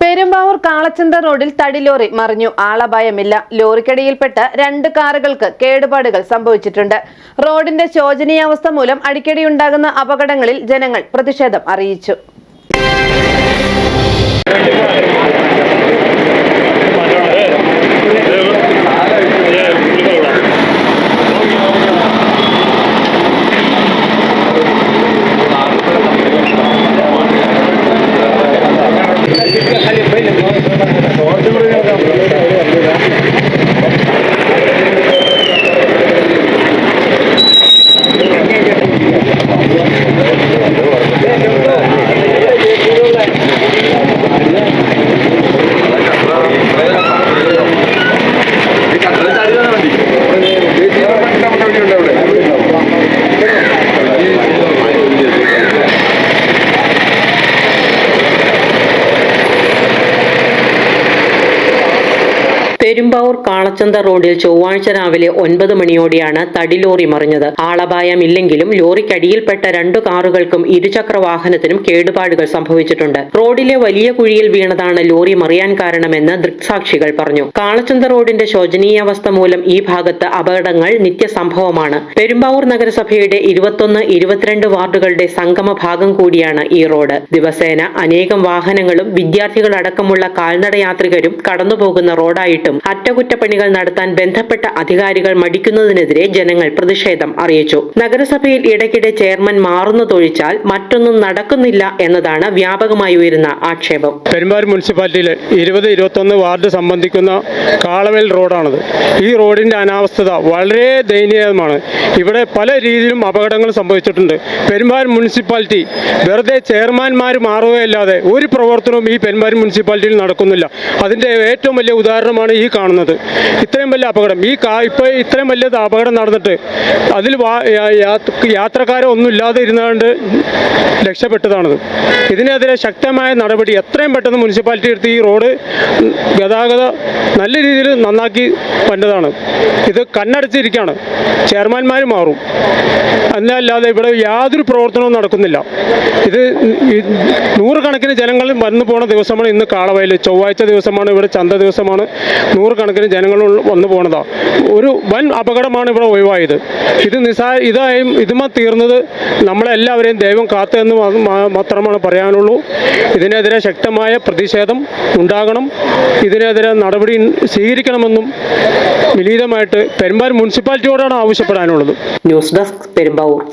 പെരുമ്പാവൂർ കാളച്ചന്ത റോഡിൽ തടി ലോറി മറിഞ്ഞു. ആളപായമില്ല. ലോറിക്കടിയിൽപ്പെട്ട് രണ്ട് കാറുകൾക്ക് കേടുപാടുകൾ സംഭവിച്ചിട്ടുണ്ട്. റോഡിന്റെ ശോചനീയാവസ്ഥ മൂലം അടിക്കടിയുണ്ടാകുന്ന അപകടങ്ങളിൽ ജനങ്ങൾ പ്രതിഷേധം അറിയിച്ചു. പെരുമ്പാവൂർ കാളച്ചന്ത റോഡിൽ ചൊവ്വാഴ്ച രാവിലെ ഒൻപത് മണിയോടെയാണ് തടിലോറി മറിഞ്ഞത്. ആളപായമില്ലെങ്കിലും ലോറിക്കടിയിൽപ്പെട്ട രണ്ടു കാറുകൾക്കും ഇരുചക്ര വാഹനത്തിനും കേടുപാടുകൾ സംഭവിച്ചിട്ടുണ്ട്. റോഡിലെ വലിയ കുഴിയിൽ വീണതാണ് ലോറി മറിയാൻ കാരണമെന്ന് ദൃക്സാക്ഷികൾ പറഞ്ഞു. കാളച്ചന്ത റോഡിന്റെ ശോചനീയാവസ്ഥ മൂലം ഈ ഭാഗത്ത് അപകടങ്ങൾ നിത്യസംഭവമാണ്. പെരുമ്പാവൂർ നഗരസഭയുടെ ഇരുപത്തൊന്ന് ഇരുപത്തിരണ്ട് വാർഡുകളുടെ സംഗമ ഭാഗം കൂടിയാണ് ഈ റോഡ്. ദിവസേന അനേകം വാഹനങ്ങളും വിദ്യാർത്ഥികളടക്കമുള്ള കാൽനടയാത്രികരും കടന്നുപോകുന്ന റോഡായിട്ടും അറ്റകുറ്റപ്പണികൾ നടത്താൻ ബന്ധപ്പെട്ട അധികാരികൾ മടിക്കുന്നതിനെതിരെ ജനങ്ങൾ പ്രതിഷേധം അറിയിച്ചു. നഗരസഭയിൽ ഇടയ്ക്കിടെ ചെയർമാൻ മാറുന്നതൊഴിച്ചാൽ മറ്റൊന്നും നടക്കുന്നില്ല എന്നതാണ് വ്യാപകമായി ഉയരുന്ന ആക്ഷേപം. പെരുമ്പാവൂർ മുനിസിപ്പാലിറ്റിയിലെ ഇരുപത് ഇരുപത്തൊന്ന് വാർഡ് സംബന്ധിക്കുന്ന കാളവേൽ റോഡാണത്. ഈ റോഡിന്റെ അനാവസ്ഥത വളരെ ദയനീയമാണ്. ഇവിടെ പല രീതിയിലും അപകടങ്ങൾ സംഭവിച്ചിട്ടുണ്ട്. പെരുമ്പാവൂർ മുനിസിപ്പാലിറ്റി വെറുതെ ചെയർമാൻമാർ മാറുകയല്ലാതെ ഒരു പ്രവർത്തനവും ഈ പെരുമ്പാവൂർ മുനിസിപ്പാലിറ്റിയിൽ നടക്കുന്നില്ല. അതിന്റെ ഏറ്റവും വലിയ ഉദാഹരണമാണ് ഈ കാണുന്നത്. ഇത്രയും വലിയ അപകടം. ഈ കാ ഇപ്പോൾ ഇത്രയും വലിയ അപകടം നടന്നിട്ട് അതിൽ വാ- യാ- ഒന്നും ഇല്ലാതെ ഇരുന്നുകൊണ്ട് രക്ഷപ്പെട്ടതാണത്. ഇതിനെതിരെ ശക്തമായ നടപടി എത്രയും പെട്ടെന്ന് മുനിസിപ്പാലിറ്റി എടുത്ത് ഈ റോഡ് ഗതാഗത നല്ല രീതിയിൽ നന്നാക്കി വന്നതാണ് ഇത് കണ്ണടച്ചിരിക്കുകയാണ് ചെയർമാൻമാർ മാറും. എന്നല്ലാതെ ഇവിടെ യാതൊരു പ്രവർത്തനവും നടക്കുന്നില്ല. ഇത് നൂറുകണക്കിന് ജനങ്ങൾ വന്നു പോണ ദിവസമാണ് ഇന്ന് കാളവയൽ ചൊവ്വാഴ്ച ദിവസമാണ് ഇവിടെ ചന്ത ദിവസമാണ്. നൂറുകണക്കിന് ജനങ്ങൾ വന്നു പോണതാ. ഒരു വൻ അപകടമാണ് ഇവിടെ ഒഴിവായത്. ഇത് നിസാ ഇതായും ഇതുമ തീർന്നത് നമ്മളെല്ലാവരെയും ദൈവം കാത്തു എന്ന് മാ- മാ- മാത്രമാണ് പറയാനുള്ളൂ. ഇതിനെതിരെ ശക്തമായ പ്രതിഷേധം ഉണ്ടാകണം. ഇതിനെതിരെ നടപടി സ്വീകരിക്കണമെന്നും വിനീതമായിട്ട് പെരുമ്പാൻ മുനിസിപ്പാലിറ്റിയോടാണ് ആവശ്യപ്പെടാനുള്ളത്. News desk Perumbavoor.